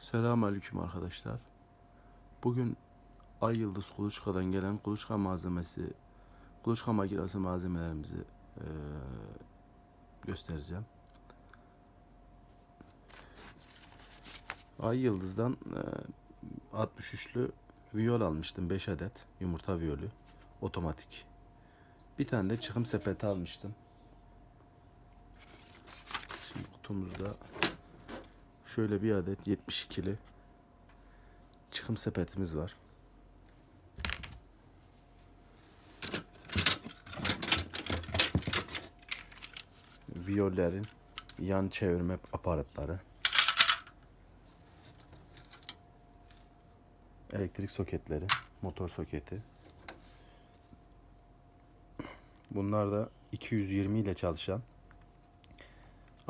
Selamünaleyküm arkadaşlar. Bugün Ay Yıldız Kuluçka'dan gelen kuluçka malzemesi, kuluçka makinesi malzemelerimizi eee, göstereceğim. Ay Yıldız'dan eee 63'lü viyol almıştım 5 adet yumurta viyolü otomatik. Bir tane de çıkım sepeti almıştım. Şimdi kutumuzda Şöyle bir adet 72'li çıkım sepetimiz var. Viyollerin yan çevirme aparatları. Elektrik soketleri, motor soketi. Bunlar da 220 ile çalışan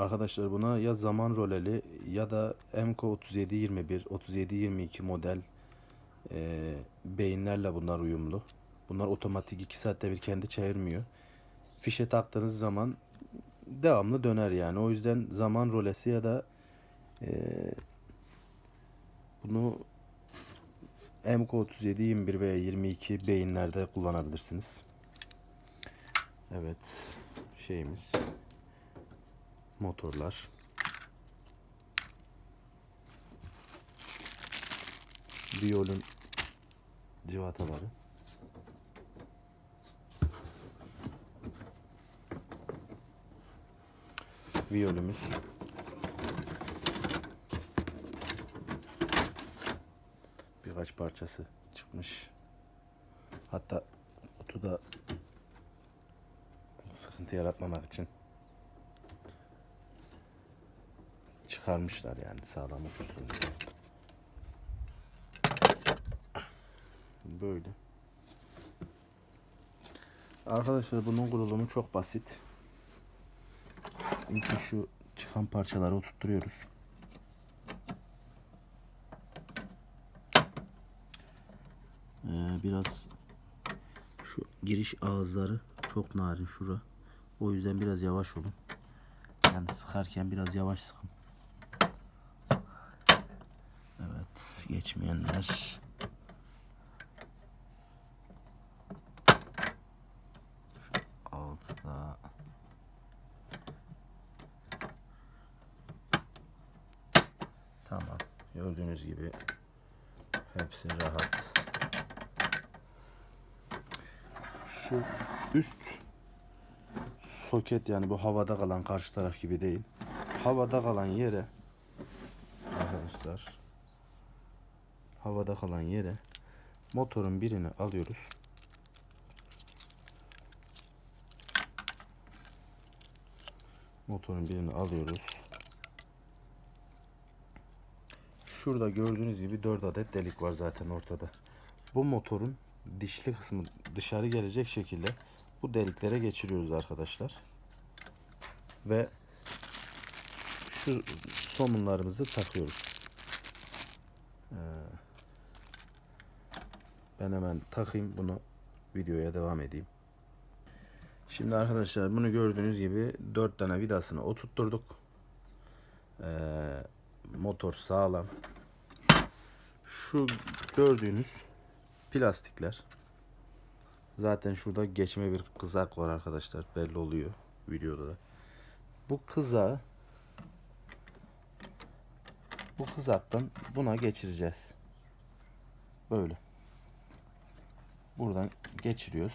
Arkadaşlar buna ya zaman roleli ya da MK 3721, 3722 model e, beyinlerle bunlar uyumlu. Bunlar otomatik 2 saatte bir kendi çevirmiyor. Fişe taktığınız zaman devamlı döner yani. O yüzden zaman rolesi ya da e, bunu MK 37, 21 veya 22 beyinlerde kullanabilirsiniz. Evet şeyimiz motorlar. Viyolun civataları. Viyolümüz. Birkaç parçası çıkmış. Hatta kutuda sıkıntı yaratmamak için çıkarmışlar yani sağlam otursun diye. Böyle. Arkadaşlar bunun kurulumu çok basit. İlk şu çıkan parçaları oturtturuyoruz. Ee, biraz şu giriş ağızları çok narin şura. O yüzden biraz yavaş olun. Yani sıkarken biraz yavaş sıkın. Evet, geçmeyenler. Altta. Tamam. Gördüğünüz gibi hepsi rahat. Şu üst soket yani bu havada kalan karşı taraf gibi değil. Havada kalan yere arkadaşlar havada kalan yere motorun birini alıyoruz. Motorun birini alıyoruz. Şurada gördüğünüz gibi 4 adet delik var zaten ortada. Bu motorun dişli kısmı dışarı gelecek şekilde bu deliklere geçiriyoruz arkadaşlar. Ve şu somunlarımızı takıyoruz. Ee, ben hemen takayım bunu videoya devam edeyim. Şimdi arkadaşlar bunu gördüğünüz gibi 4 tane vidasını oturtturduk. Ee, motor sağlam. Şu gördüğünüz plastikler. Zaten şurada geçme bir kızak var arkadaşlar. Belli oluyor videoda da. Bu kızağı bu kızaktan buna geçireceğiz. Böyle. Buradan geçiriyoruz.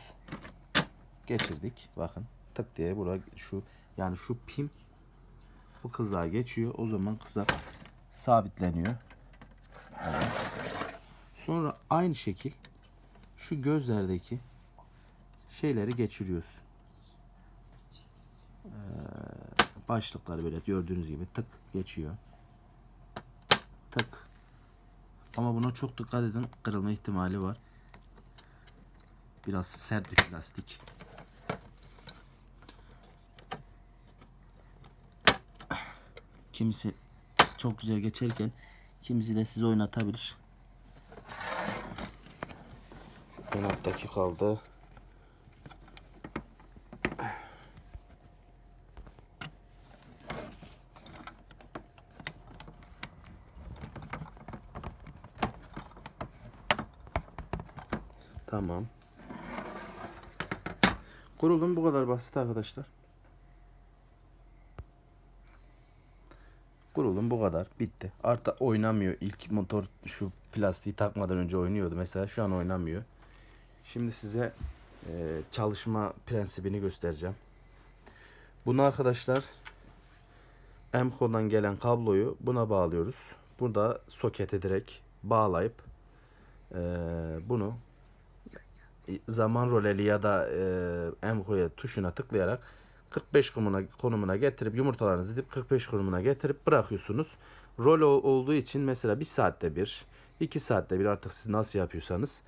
Geçirdik. Bakın tık diye bura şu yani şu pim bu kızağa geçiyor. O zaman kızak sabitleniyor. Evet. Sonra aynı şekil şu gözlerdeki şeyleri geçiriyoruz. Ee, başlıkları böyle gördüğünüz gibi tık geçiyor. Tık. Ama buna çok dikkat edin. Kırılma ihtimali var. Biraz sert bir plastik. Kimisi çok güzel geçerken kimisi de sizi oynatabilir. Şu en kaldı. Tamam. Kurulum bu kadar basit arkadaşlar. Kurulum bu kadar. Bitti. Artık oynamıyor. İlk motor şu plastiği takmadan önce oynuyordu. Mesela şu an oynamıyor. Şimdi size e, çalışma prensibini göstereceğim. Bunu arkadaşlar Emco'dan gelen kabloyu buna bağlıyoruz. Burada sokete direkt bağlayıp e, bunu zaman roleli ya da e, Emco'ya tuşuna tıklayarak 45 konumuna, konumuna getirip yumurtalarınızı dip 45 konumuna getirip bırakıyorsunuz. Rol ol- olduğu için mesela bir saatte bir, iki saatte bir artık siz nasıl yapıyorsanız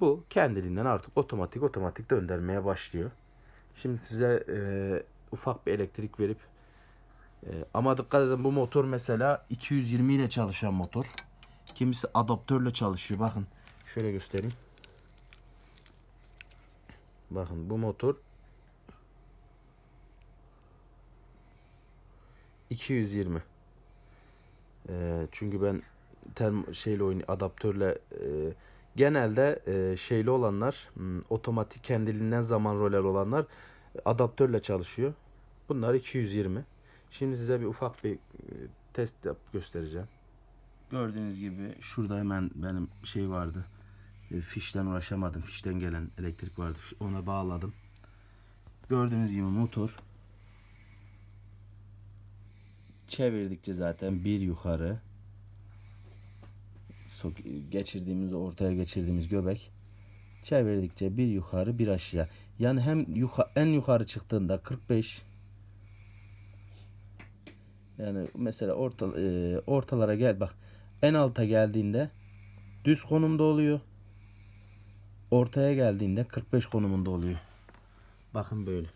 bu kendiliğinden artık otomatik otomatik döndürmeye başlıyor. Şimdi size e, ufak bir elektrik verip e, ama dikkat edin bu motor mesela 220 ile çalışan motor. Kimisi adaptörle çalışıyor. Bakın şöyle göstereyim. Bakın bu motor 220. Ee, çünkü ben term şeyle oyun adaptörle e, genelde e, şeyli olanlar hmm, otomatik kendiliğinden zaman roller olanlar adaptörle çalışıyor. Bunlar 220. Şimdi size bir ufak bir e, test yap göstereceğim. Gördüğünüz gibi şurada hemen benim şey vardı. E, fişten uğraşamadım. Fişten gelen elektrik vardı. Ona bağladım. Gördüğünüz gibi motor çevirdikçe zaten bir yukarı geçirdiğimiz ortaya geçirdiğimiz göbek çevirdikçe bir yukarı bir aşağı. Yani hem yuka- en yukarı çıktığında 45 yani mesela orta e, ortalara gel bak. En alta geldiğinde düz konumda oluyor. Ortaya geldiğinde 45 konumunda oluyor. Bakın böyle.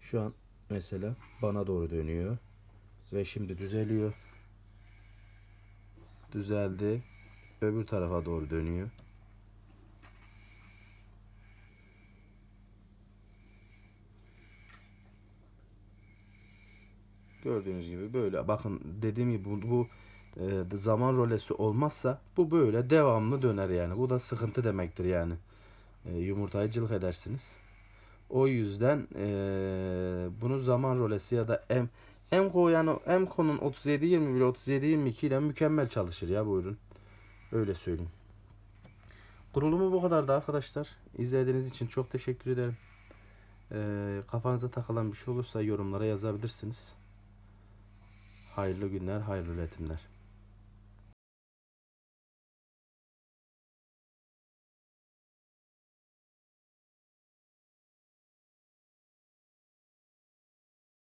Şu an mesela bana doğru dönüyor. Ve şimdi düzeliyor. Düzeldi. Öbür tarafa doğru dönüyor. Gördüğünüz gibi böyle. Bakın dediğim gibi bu, bu e, zaman rolesi olmazsa bu böyle devamlı döner yani. Bu da sıkıntı demektir yani. E, edersiniz. O yüzden e, bunu zaman rolesi ya da M Emco yani Emco'nun 3721 3722 ile mükemmel çalışır ya bu ürün. Öyle söyleyeyim. Kurulumu bu kadardı arkadaşlar. İzlediğiniz için çok teşekkür ederim. E, kafanıza takılan bir şey olursa yorumlara yazabilirsiniz. Hayırlı günler, hayırlı üretimler.